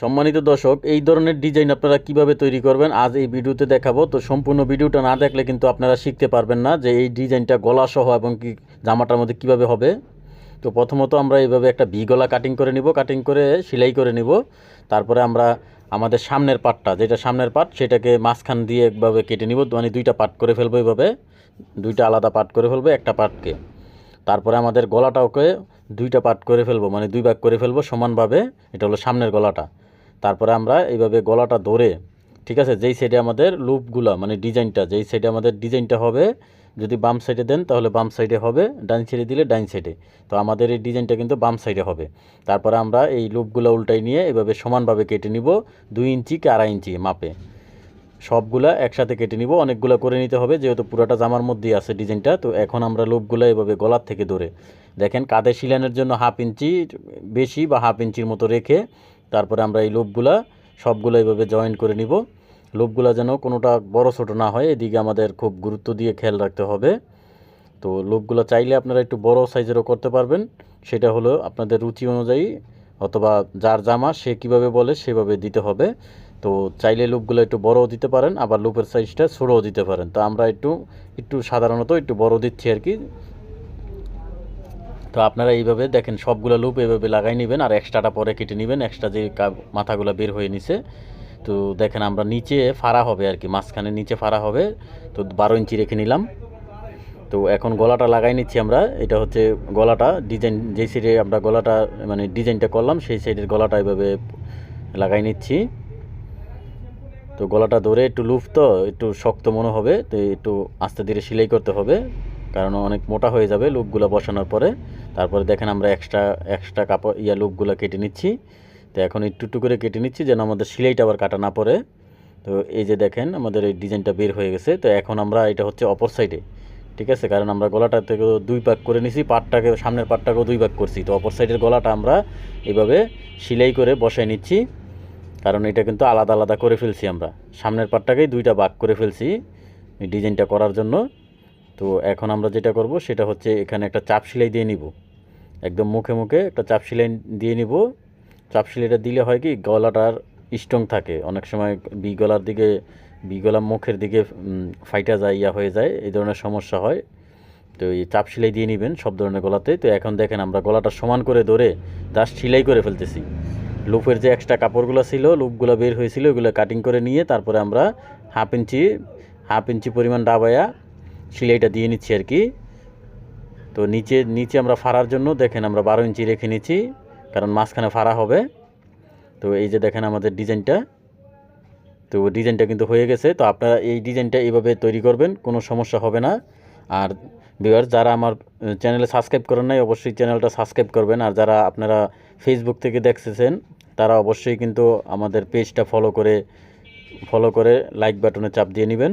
সম্মানিত দর্শক, এই ধরনের ডিজাইন আপনারা কীভাবে তৈরি করবেন আজ এই ভিডিওতে দেখাবো। তো সম্পূর্ণ ভিডিওটা না দেখলে কিন্তু আপনারা শিখতে পারবেন না যে এই ডিজাইনটা গলা সহ এবং কি জামাটার মধ্যে কীভাবে হবে। তো প্রথমত আমরা এইভাবে একটা ভি গলা কাটিং করে নিব কাটিং করে সেলাই করে নিব। তারপরে আমরা আমাদের সামনের পাটটা, যেটা সামনের পাট, সেটাকে মাঝখান দিয়ে একভাবে কেটে নিব। মানে দুইটা পাট করে ফেলব এইভাবে দুইটা আলাদা পাট করে ফেলব, একটা পাটকে। তারপরে আমাদের গলাটাকে দুইটা পাট করে ফেলব মানে দুই ভাগ করে ফেলব সমানভাবে। এটা হলো সামনের গলাটা। তারপরে আমরা এইভাবে গলাটা ধরে, ঠিক আছে, যেই সাইডে আমাদের লুপগুলা মানে ডিজাইনটা যেই সাইডে আমাদের ডিজাইনটা হবে, যদি বাম সাইডে দেন তাহলে বাম সাইডে হবে, ডান সাইডে দিলে ডান সাইডে তো আমাদের এই ডিজাইনটা কিন্তু বাম সাইডে হবে। তারপরে আমরা এই লুপগুলো উল্টাই নিয়ে এভাবে সমানভাবে কেটে নিব, দুই ইঞ্চি কি আড়াই ইঞ্চি মাপে। সবগুলা একসাথে কেটে নিব, অনেকগুলো করে নিতে হবে, যেহেতু পুরোটা জামার মধ্যেই আছে ডিজাইনটা তো এখন আমরা লুপগুলো এভাবে গলার থেকে ধরে। দেখেন কাঁধে শিলানের জন্য হাফ ইঞ্চি বেশি বা হাফ ইঞ্চির মতো রেখে তারপরে আমরা এই লুপগুলা সবগুলো এভাবে জয়েন করে নিব। লুপগুলা যেন কোনোটা বড় ছোটো না হয়, এদিকে আমাদের খুব গুরুত্ব দিয়ে খেয়াল রাখতে হবে। তো লুপগুলো চাইলে আপনারা একটু বড় সাইজেরও করতে পারবেন। সেটা হলো আপনাদের রুচি অনুযায়ী অথবা যার জামা সে কীভাবে বলে সেভাবে দিতে হবে। তো চাইলে লুপগুলো একটু বড়ও দিতে পারেন, আবার লুপের সাইজটা ছোটও দিতে পারেন। তো আমরা একটু একটু সাধারণত একটু বড় দিচ্ছি আর কি। তো আপনারা এইভাবে দেখেন, সবগুলো লুপ এইভাবে লাগাই নেবেন আর এক্সট্রাটা পরে কেটে নেবেন এক্সট্রা যে মাথাগুলো বের হয়ে নিছে। তো দেখেন আমরা নিচে ফাড়া হবে আর কি, মাঝখানে নিচে ফাড়া হবে। তো বারো ইঞ্চি রেখে নিলাম। তো এখন গলাটা লাগাই নিচ্ছি আমরা, এটা হচ্ছে গলাটা ডিজাইন যে সাইডে আমরা গলাটা মানে ডিজাইনটা করলাম, সেই সাইডের গলাটা এভাবে লাগাই নিচ্ছি। তো গলাটা ধরে একটু লুফ তো, একটু শক্ত মনে হবে, তো একটু আস্তে ধীরে সেলাই করতে হবে। কারণ অনেক মোটা হয়ে যাবে লুপগুলো বসানোর পরে। তারপরে দেখেন আমরা এক্সট্রা এক্সট্রা কাপড় ইয়া লুপগুলো কেটে নিচ্ছি। তো এখন একটু একটু করে কেটে নিচ্ছি যেন আমাদের সিলাইটা আবার কাটা না পড়ে। তো এই যে দেখেন আমাদের এই ডিজাইনটা বের হয়ে গেছে। তো এখন আমরা এটা হচ্ছে অপর সাইডে ঠিক আছে? কারণ আমরা গলাটা থেকে দুই ভাগ করে নিছি, পাটটাকে, সামনের পাটটাকেও দুই ভাগ করছি। তো অপর সাইডের গলাটা আমরা এভাবে সেলাই করে বসাই নিচ্ছি। কারণ এটা কিন্তু আলাদা আলাদা করে ফেলছি আমরা। সামনের পাটটাকেই দুইটা ভাগ করে ফেলছি ডিজাইনটা করার জন্য। তো এখন আমরা যেটা করব সেটা হচ্ছে এখানে একটা চাপ সেলাই দিয়ে নিব। একদম মুখে মুখে একটা চাপ সেলাই দিয়ে নিব। চাপ সেলাইটা দিলে হয় কি গলাটার স্ট্রং থাকে। অনেক সময় বি গলার দিকে, বি গলা মুখের দিকে ফাইটা যায়, ইয়া হয়ে যায়, এই ধরনের সমস্যা হয়। তো এই চাপ সেলাই দিয়ে নেবেন সব ধরনের গলাতে। তো এখন দেখেন আমরা গলাটা সমান করে ধরে তার সেলাই করে ফেলতেছি। লুপের যে এক্সট্রা কাপড়গুলো ছিল, লুপগুলো বের হয়েছিল, ওগুলো কাটিং করে নিয়ে তারপরে আমরা হাফ ইঞ্চি হাফ ইঞ্চি পরিমাণ ডাবায়া সেলাইটা দিয়ে নিচ্ছি আর কি। তো নিচে নিচে আমরা ফাড়ার জন্য দেখেন আমরা বারো ইঞ্চি রেখে নিচ্ছি, কারণ মাঝখানে ফাড়া হবে। তো এই যে দেখেন আমাদের ডিজাইনটা, তো ডিজাইনটা কিন্তু হয়ে গেছে। তো আপনারা এই ডিজাইনটা এইভাবে তৈরি করবেন, কোনো সমস্যা হবে না। আর ভিউয়ার যারা আমার চ্যানেলে সাবস্ক্রাইব করেন নাই, অবশ্যই চ্যানেলটা সাবস্ক্রাইব করবেন। আর যারা আপনারা ফেসবুক থেকে দেখতেছেন, তারা অবশ্যই কিন্তু আমাদের পেজটা ফলো করে ফলো করে লাইক বাটনে চাপ দিয়ে নেবেন।